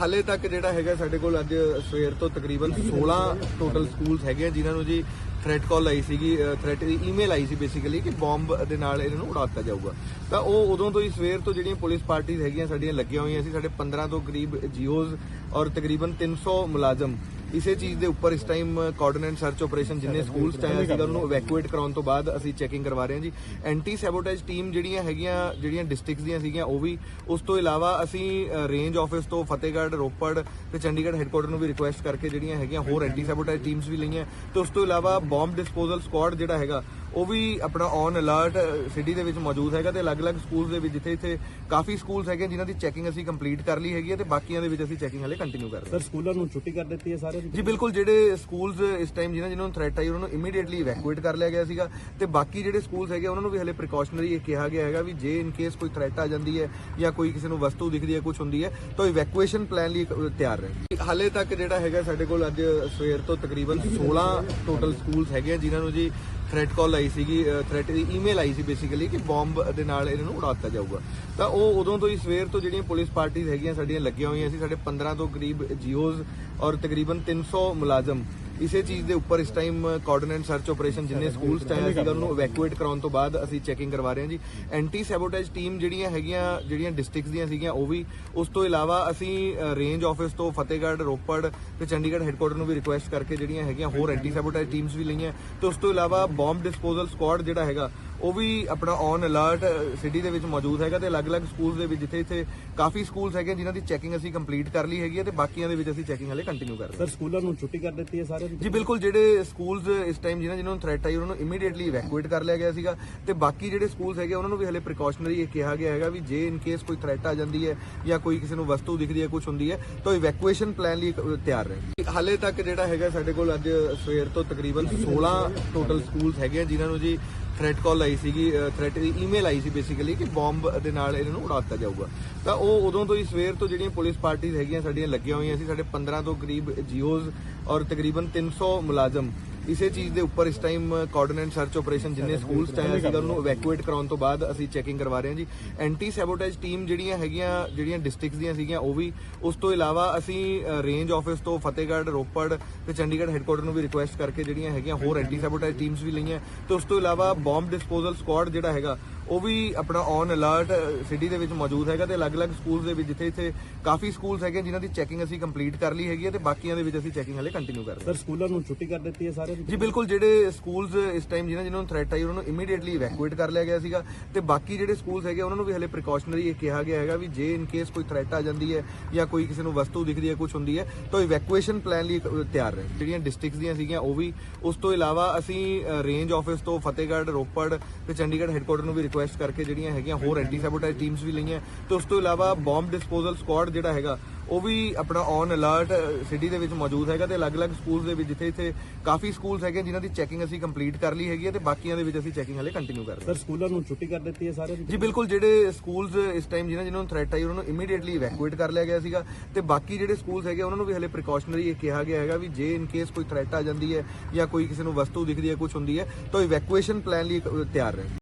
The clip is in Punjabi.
ਹਾਲੇ ਤੱਕ ਜਿਹੜਾ ਹੈਗਾ ਸਾਡੇ ਕੋਲ ਅੱਜ ਸਵੇਰ ਤੋਂ ਤਕਰੀਬਨ 16 ਟੋਟਲ ਸਕੂਲਸ ਹੈਗੇ ਆ, ਜਿਨ੍ਹਾਂ ਨੂੰ ਜੀ ਥ੍ਰੈਟ ਕਾਲ ਆਈ ਸੀਗੀ ਥ੍ਰੈਟ ਈਮੇਲ ਆਈ ਸੀ ਬੇਸਿਕਲੀ ਕਿ ਬੰਬ ਦੇ ਨਾਲ ਇਹਨਾਂ ਨੂੰ ਉਡਾਤਾ ਜਾਊਗਾ। ਤਾਂ ਉਹ ਉਦੋਂ ਤੋਂ ਹੀ ਸਵੇਰ ਤੋਂ ਜਿਹੜੀਆਂ ਪੁਲਿਸ ਪਾਰਟੀਆਂ ਹੈਗੀਆਂ ਸਾਡੀਆਂ ਲੱਗੀਆਂ ਹੋਈਆਂ ਸੀ, ਸਾਡੇ 15 ਤੋਂ ਕਰੀਬ ਜੀਓਜ਼ ਔਰ ਤਕਰੀਬਨ 300 ਮੁਲਾਜ਼ਮ ਇਸੇ ਚੀਜ਼ ਦੇ ਉੱਪਰ ਇਸ ਟਾਈਮ ਕੋਆਰਡੀਨੇਟ ਸਰਚ ਆਪਰੇਸ਼ਨ ਜਿੰਨੇ ਸਕੂਲਸ ਚ ਆਇਆ ਸੀਗਾ, ਉਹਨੂੰ ਇਵੈਕੂਏਟ ਕਰਾਉਣ ਤੋਂ ਬਾਅਦ ਅਸੀਂ ਚੈਕਿੰਗ ਕਰਵਾ ਰਹੇ ਹਾਂ ਜੀ। ਐਂਟੀ ਸੈਬੋਟੇਜ ਟੀਮ ਜਿਹੜੀਆਂ ਹੈਗੀਆਂ, ਜਿਹੜੀਆਂ ਡਿਸਟ੍ਰਿਕਟਸ ਦੀਆਂ ਸੀਗੀਆਂ, ਉਹ ਵੀ ਉਸ ਤੋਂ ਇਲਾਵਾ ਅਸੀਂ ਰੇਂਜ ਆਫਿਸ ਤੋਂ ਫਤਿਹਗੜ੍ਹ, ਰੋਪੜ ਤੇ ਚੰਡੀਗੜ੍ਹ ਹੈੱਡਕੁਆਟਰ ਨੂੰ ਵੀ ਰਿਕੁਐਸਟ ਕਰਕੇ ਜਿਹੜੀਆਂ ਹੈਗੀਆਂ ਹੋਰ ਐਂਟੀ ਸੈਬੋਟੇਜ ਟੀਮਸ ਵੀ ਲਈਆਂ। ਤੇ ਉਸ ਤੋਂ ਇਲਾਵਾ ਬੰਬ ਡਿਸਪੋਜ਼ਲ ਸਕੁਆਡ ਜਿਹੜਾ ਹੈਗਾ ਉਹ ਵੀ ਆਪਣਾ ਔਨ ਅਲਰਟ ਸਿਟੀ ਦੇ ਵਿੱਚ ਮੌਜੂਦ ਹੈਗਾ ਤੇ ਅਲੱਗ-ਅਲੱਗ ਸਕੂਲਸ ਦੇ ਵਿੱਚ ਜਿੱਥੇ ਇੱਥੇ ਕਾਫੀ ਸਕੂਲਸ ਹੈਗੇ ਜਿਨ੍ਹਾਂ ਦੀ ਚੈਕਿੰਗ ਅਸੀਂ ਕੰਪਲੀਟ ਕਰ ਲਈ ਹੈਗੀ ਹੈ ਤੇ ਬਾਕੀਆਂ ਦੇ ਵਿੱਚ ਅਸੀਂ ਚੈਕਿੰਗ ਹਲੇ ਕੰਟੀਨਿਊ ਕਰ ਰਹੇ ਹਾਂ। ਸਰ ਸਕੂਲਾਂ ਨੂੰ ਛੁੱਟੀ ਕਰ ਦਿੱਤੀ ਹੈ ਸਾਰੇ ਜੀ ਬਿਲਕੁਲ ਜਿਹੜੇ ਸਕੂਲਸ ਇਸ ਟਾਈਮ ਜਿਨ੍ਹਾਂ ਜਿਨ੍ਹਾਂ ਨੂੰ ਥ੍ਰੈਟ ਆਈ ਉਹਨਾਂ ਨੂੰ ਇਮੀਡੀਏਟਲੀ ਇਵੈਕੂਏਟ ਕਰ ਲਿਆ ਗਿਆ ਸੀਗਾ ਤੇ ਬਾਕੀ ਜਿਹੜੇ ਸਕੂਲਸ ਹੈਗੇ ਉਹਨਾਂ ਨੂੰ ਵੀ ਹਲੇ ਪ੍ਰੀਕਾਸ਼ਨਰੀ ਇਹ ਕਿਹਾ ਗਿਆ ਹੈਗਾ ਵੀ ਜੇ ਇਨ ਕੇਸ ਕੋਈ ਥ੍ਰੈਟ ਆ ਜਾਂਦੀ ਹੈ ਜਾਂ ਕੋਈ ਕਿਸੇ ਨੂੰ ਵਸਤੂ ਦਿਖਦੀ ਹੈ ਕੁਝ ਹੁੰਦੀ ਹੈ ਤਾਂ ਇਵੈਕੂਏਸ਼ਨ ਪਲਾਨ ਲਈ ਤਿਆਰ ਰਹੇ ਹਾਲੇ ਤੱਕ ਜਿਹੜਾ ਹੈਗਾ ਸਾਡੇ ਕੋਲ ਅੱਜ ਸਵੇਰ ਤੋਂ ਤਕਰੀਬਨ 16 ਟੋਟਲ ਸਕੂਲਸ ਹੈਗੇ ਜਿਨ੍ਹਾਂ ਨੂੰ ਜੀ ਥ੍ਰੈਟ ਕਾਲ ਆਈ ਸੀਗੀ ਥ੍ਰੈਟ ਦੀ ਈਮੇਲ ਆਈ ਸੀ ਬੇਸਿਕਲੀ ਕਿ ਬੰਬ ਦੇ ਨਾਲ ਇਹਨਾਂ ਨੂੰ ਉਡਾ ਦਿੱਤਾ ਜਾਊਗਾ। ਤਾਂ ਉਹ ਉਦੋਂ ਤੋਂ ਹੀ ਸਵੇਰ ਤੋਂ ਜਿਹੜੀਆਂ ਪੁਲਿਸ ਪਾਰਟੀਆਂ ਹੈਗੀਆਂ, ਸਾਡੀਆਂ ਲੱਗੀਆਂ ਹੋਈਆਂ ਸੀ, ਸਾਡੇ 15 ਤੋਂ ਕਰੀਬ ਜੀਓਜ਼ ਔਰ ਤਕਰੀਬਨ 300 ਮੁਲਾਜ਼ਮ ਇਸੇ ਚੀਜ਼ ਦੇ ਉੱਪਰ ਇਸ ਟਾਈਮ ਕੋਆਰਡੀਨੇਟ ਸਰਚ ਆਪਰੇਸ਼ਨ ਜਿੰਨੇ ਸਕੂਲਸ ਚ ਆਇਆ ਸੀਗਾ ਉਹਨੂੰ ਇਵੈਕੂਏਟ ਕਰਾਉਣ ਤੋਂ ਬਾਅਦ ਅਸੀਂ ਚੈਕਿੰਗ ਕਰਵਾ ਰਹੇ ਹਾਂ ਜੀ। ਐਂਟੀ ਸੈਬੋਟੇਜ ਟੀਮ ਜਿਹੜੀਆਂ ਹੈਗੀਆਂ ਜਿਹੜੀਆਂ ਡਿਸਟ੍ਰਿਕਟਸ ਦੀਆਂ ਸੀਗੀਆਂ ਉਹ ਵੀ ਉਸ ਤੋਂ ਇਲਾਵਾ ਅਸੀਂ ਰੇਂਜ ਆਫਿਸ ਤੋਂ ਫਤਿਹਗੜ੍ਹ ਰੋਪੜ ਤੇ ਚੰਡੀਗੜ੍ਹ ਹੈੱਡਕੁਆਟਰ ਨੂੰ ਵੀ ਰਿਕੁਐਸਟ ਕਰਕੇ ਜਿਹੜੀਆਂ ਹੈਗੀਆਂ ਹੋਰ ਐਂਟੀ ਸੈਬੋਟੇਜ ਟੀਮਸ ਵੀ ਲਈਆਂ। ਤੇ ਉਸ ਤੋਂ ਇਲਾਵਾ ਬੰਬ ਡਿਸਪੋਜ਼ਲ ਸਕੁਆਡ ਜਿਹੜਾ ਹੈਗਾ ਉਹ ਵੀ ਆਪਣਾ ਔਨ ਅਲਰਟ ਸਿਟੀ ਦੇ ਵਿੱਚ ਮੌਜੂਦ ਹੈਗਾ ਤੇ ਅਲੱਗ-ਅਲੱਗ ਸਕੂਲਸ ਦੇ ਵਿੱਚ ਜਿੱਥੇ ਇੱਥੇ ਕਾਫੀ ਸਕੂਲਸ ਹੈਗੇ ਜਿਨ੍ਹਾਂ ਦੀ ਚੈਕਿੰਗ ਅਸੀਂ ਕੰਪਲੀਟ ਕਰ ਲਈ ਹੈਗੀ ਹੈ ਤੇ ਬਾਕੀਆਂ ਦੇ ਵਿੱਚ ਅਸੀਂ ਚੈਕਿੰਗ ਹਲੇ ਕੰਟੀਨਿਊ ਕਰ ਰਹੇ ਹਾਂ। ਸਰ ਸਕੂਲਾਂ ਨੂੰ ਛੁੱਟੀ ਕਰ ਦਿੱਤੀ ਹੈ ਸਾਰੇ ਜੀ ਬਿਲਕੁਲ ਜਿਹੜੇ ਸਕੂਲਸ ਇਸ ਟਾਈਮ ਜਿਨ੍ਹਾਂ ਜਿਨ੍ਹਾਂ ਨੂੰ ਥ੍ਰੈਟ ਆਈ ਉਹਨਾਂ ਨੂੰ ਇਮੀਡੀਏਟਲੀ ਇਵੈਕੂਏਟ ਕਰ ਲਿਆ ਗਿਆ ਸੀਗਾ ਤੇ ਬਾਕੀ ਜਿਹੜੇ ਸਕੂਲਸ ਹੈਗੇ ਉਹਨਾਂ ਨੂੰ ਵੀ ਹਲੇ ਪ੍ਰੀਕਾਸ਼ਨਰੀ ਇਹ ਕਿਹਾ ਗਿਆ ਹੈਗਾ ਵੀ ਜੇ ਇਨ ਕੇਸ ਕੋਈ ਥ੍ਰੈਟ ਆ ਜਾਂਦੀ ਹੈ ਜਾਂ ਕੋਈ ਕਿਸੇ ਨੂੰ ਵਸਤੂ ਦਿਖਦੀ ਹੈ ਕੁਝ ਹੁੰਦੀ ਹੈ ਤਾਂ ਇਵੈਕੂਏਸ਼ਨ ਪਲਾਨ ਲਈ ਤਿਆਰ ਰਹੇ। ਹਾਲੇ ਤੱਕ ਜਿਹੜਾ ਹੈਗਾ ਸਾਡੇ ਕੋਲ ਅੱਜ ਸਵੇਰ ਤੋਂ ਤਕਰੀਬਨ 16 ਟੋਟਲ ਸਕੂਲਸ ਹੈਗੇ ਜਿਨ੍ਹਾਂ ਨੂੰ ਜੀ ਥ੍ਰੈਟ ਕਾਲ ਆਈ ਸੀਗੀ ਥ੍ਰੈਟ ਦੀ ਈਮੇਲ ਆਈ ਸੀ ਬੇਸਿਕਲੀ ਕਿ ਬੰਬ ਦੇ ਨਾਲ ਇਹਨਾਂ ਨੂੰ ਉਡਾ ਦਿੱਤਾ ਜਾਊਗਾ। ਤਾਂ ਉਹ ਉਦੋਂ ਤੋਂ ਹੀ ਸਵੇਰ ਤੋਂ ਜਿਹੜੀਆਂ ਪੁਲਿਸ ਪਾਰਟੀਆਂ ਹੈਗੀਆਂ, ਸਾਡੀਆਂ ਲੱਗੀਆਂ ਹੋਈਆਂ ਸੀ, ਸਾਡੇ 15 ਤੋਂ ਕਰੀਬ ਜੀਓਜ਼ ਔਰ ਤਕਰੀਬਨ 300 ਮੁਲਾਜ਼ਮ ਇਸੇ ਚੀਜ਼ ਦੇ ਉੱਪਰ ਇਸ ਟਾਈਮ ਕੋਆਰਡੀਨੇਟ ਸਰਚ ਆਪਰੇਸ਼ਨ ਜਿੰਨੇ ਸਕੂਲਸ ਚ ਆਇਆ ਸੀਗਾ ਉਹਨੂੰ ਇਵੈਕੂਏਟ ਕਰਾਉਣ ਤੋਂ ਬਾਅਦ ਅਸੀਂ ਚੈਕਿੰਗ ਕਰਵਾ ਰਹੇ ਹਾਂ ਜੀ। ਐਂਟੀ ਸੈਬੋਟੇਜ ਟੀਮ ਜਿਹੜੀਆਂ ਹੈਗੀਆਂ ਜਿਹੜੀਆਂ ਡਿਸਟ੍ਰਿਕਟਸ ਦੀਆਂ ਸੀਗੀਆਂ ਉਹ ਵੀ ਉਸ ਤੋਂ ਇਲਾਵਾ ਅਸੀਂ ਰੇਂਜ ਆਫਿਸ ਤੋਂ ਫਤਿਹਗੜ੍ਹ ਰੋਪੜ ਤੇ ਚੰਡੀਗੜ੍ਹ ਹੈੱਡਕੁਆਟਰ ਨੂੰ ਵੀ ਰਿਕੁਐਸਟ ਕਰਕੇ ਜਿਹੜੀਆਂ ਹੈਗੀਆਂ ਹੋਰ ਐਂਟੀ ਸੈਬੋਟੇਜ ਟੀਮਸ ਵੀ ਲਈਆਂ। ਤੇ ਉਸ ਤੋਂ ਇਲਾਵਾ ਬੰਬ ਡਿਸਪੋਜ਼ਲ ਸਕੁਆਡ ਜਿਹੜਾ ਹੈਗਾ ਉਹ ਵੀ ਆਪਣਾ ਔਨ ਅਲਰਟ ਸਿਟੀ ਦੇ ਵਿੱਚ ਮੌਜੂਦ ਹੈਗਾ ਤੇ ਅਲੱਗ-ਅਲੱਗ ਸਕੂਲਸ ਦੇ ਵਿੱਚ ਜਿੱਥੇ ਇੱਥੇ ਕਾਫੀ ਸਕੂਲਸ ਹੈਗੇ ਜਿਨ੍ਹਾਂ ਦੀ ਚੈਕਿੰਗ ਅਸੀਂ ਕੰਪਲੀਟ ਕਰ ਲਈ ਹੈਗੀ ਹੈ ਤੇ ਬਾਕੀਆਂ ਦੇ ਵਿੱਚ ਅਸੀਂ ਚੈਕਿੰਗ ਹਲੇ ਕੰਟੀਨਿਊ ਕਰ ਰਹੇ ਹਾਂ। ਸਰ ਸਕੂਲਾਂ ਨੂੰ ਛੁੱਟੀ ਕਰ ਦਿੱਤੀ ਹੈ ਸਾਰੇ ਜੀ ਬਿਲਕੁਲ ਜਿਹੜੇ ਸਕੂਲਸ ਇਸ ਟਾਈਮ ਜਿਨ੍ਹਾਂ ਜਿਨ੍ਹਾਂ ਨੂੰ ਥ੍ਰੈਟ ਆਈ ਉਹਨਾਂ ਨੂੰ ਇਮੀਡੀਏਟਲੀ ਇਵੈਕੂਏਟ ਕਰ ਲਿਆ ਗਿਆ ਸੀਗਾ ਤੇ ਬਾਕੀ ਜਿਹੜੇ ਸਕੂਲਸ ਹੈਗੇ ਉਹਨਾਂ ਨੂੰ ਵੀ ਹਲੇ ਪ੍ਰੀਕਾਸ਼ਨਰੀ ਇਹ ਕਿਹਾ ਗਿਆ ਹੈਗਾ ਵੀ ਜੇ ਇਨ ਕੇਸ ਕੋਈ ਥ੍ਰੈਟ ਆ ਜਾਂਦੀ ਹੈ ਜਾਂ ਕੋਈ ਕਿਸੇ ਨੂੰ ਵਸਤੂ ਦਿਖਦੀ ਹੈ ਕੁਝ ਹੁੰਦੀ ਹੈ ਤਾਂ ਇਵੈਕੂਏਸ਼ਨ ਪਲਾਨ ਲਈ ਤਿਆਰ ਰਹੇ ਜਿਹੜੀਆਂ ਡਿਸਟ੍ਰਿਕਟਸ ਦੀਆਂ ਸੀਗੀਆਂ ਉਹ ਵੀ। ਉਸ ਤੋਂ ਇਲਾਵਾ ਅਸੀਂ ਰੇਂਜ ਆਫਿਸ ਤੋਂ ਫਤਿਹਗੜ੍ਹ ਰੋਪੜ ਤੇ ਚੰਡੀਗੜ੍ਹ ਹੈੱਡਕੁਆਟਰ ਨੂੰ ਵੀ ਰਿਕੁਐਸਟ ਕਰਕੇ ਜਿਹੜੀਆਂ ਹੈਗੀਆਂ ਹੋਰ ਐਂਟੀ ਸੈਬੋਟੇਜ ਟੀਮਸ ਵੀ ਲਈਆਂ। ਤੇ ਉਸ ਤੋਂ ਇਲਾਵਾ ਬੰਬ ਡਿਸਪੋਜ਼ਲ ਸਕੁਆਡ ਜਿਹੜਾ ਹੈਗਾ ਉਹ ਵੀ ਆਪਣਾ ਔਨ ਅਲਰਟ ਸਿਟੀ ਦੇ ਵਿੱਚ ਮੌਜੂਦ ਹੈਗਾ ਤੇ ਅਲੱਗ-ਅਲੱਗ ਸਕੂਲਸ ਦੇ ਵਿੱਚ ਜਿੱਥੇ ਇੱਥੇ ਕਾਫੀ ਸਕੂਲਸ ਹੈਗੇ ਜਿਨ੍ਹਾਂ ਦੀ ਚੈਕਿੰਗ ਅਸੀਂ ਕੰਪਲੀਟ ਕਰ ਲਈ ਹੈਗੀ ਹੈ ਤੇ ਬਾਕੀਆਂ ਦੇ ਵਿੱਚ ਅਸੀਂ ਚੈਕਿੰਗ ਹਲੇ ਕੰਟੀਨਿਊ ਕਰ ਰਹੇ ਹਾਂ। ਸਰ ਸਕੂਲਾਂ ਨੂੰ ਛੁੱਟੀ ਕਰ ਦਿੱਤੀ ਹੈ ਸਾਰੇ ਜੀ ਬਿਲਕੁਲ ਜਿਹੜੇ ਸਕੂਲਸ ਇਸ ਟਾਈਮ ਜਿਨ੍ਹਾਂ ਜਿਨ੍ਹਾਂ ਨੂੰ ਥ੍ਰੈਟ ਆਈ ਉਹਨਾਂ ਨੂੰ ਇਮੀਡੀਏਟਲੀ ਇਵੈਕੂਏਟ ਕਰ ਲਿਆ ਗਿਆ ਸੀਗਾ ਤੇ ਬਾਕੀ ਜਿਹੜੇ ਸਕੂਲਸ ਹੈਗੇ ਉਹਨਾਂ ਨੂੰ ਵੀ ਹਲੇ ਪ੍ਰੀਕਾਸ਼ਨਰੀ ਇਹ ਕਿਹਾ ਗਿਆ ਹੈਗਾ ਵੀ ਜੇ ਇਨ ਕੇਸ ਕੋਈ ਥ੍ਰੈਟ ਆ ਜਾਂਦੀ ਹੈ ਜਾਂ ਕੋਈ ਕਿਸੇ ਨੂੰ ਵਸਤੂ ਦਿਖਦੀ ਹੈ ਕੁਝ ਹੁੰਦੀ ਹੈ ਤਾਂ ਇਵੈਕੂਏਸ਼ਨ ਪਲਾਨ ਲਈ ਤਿਆਰ ਰਹੇ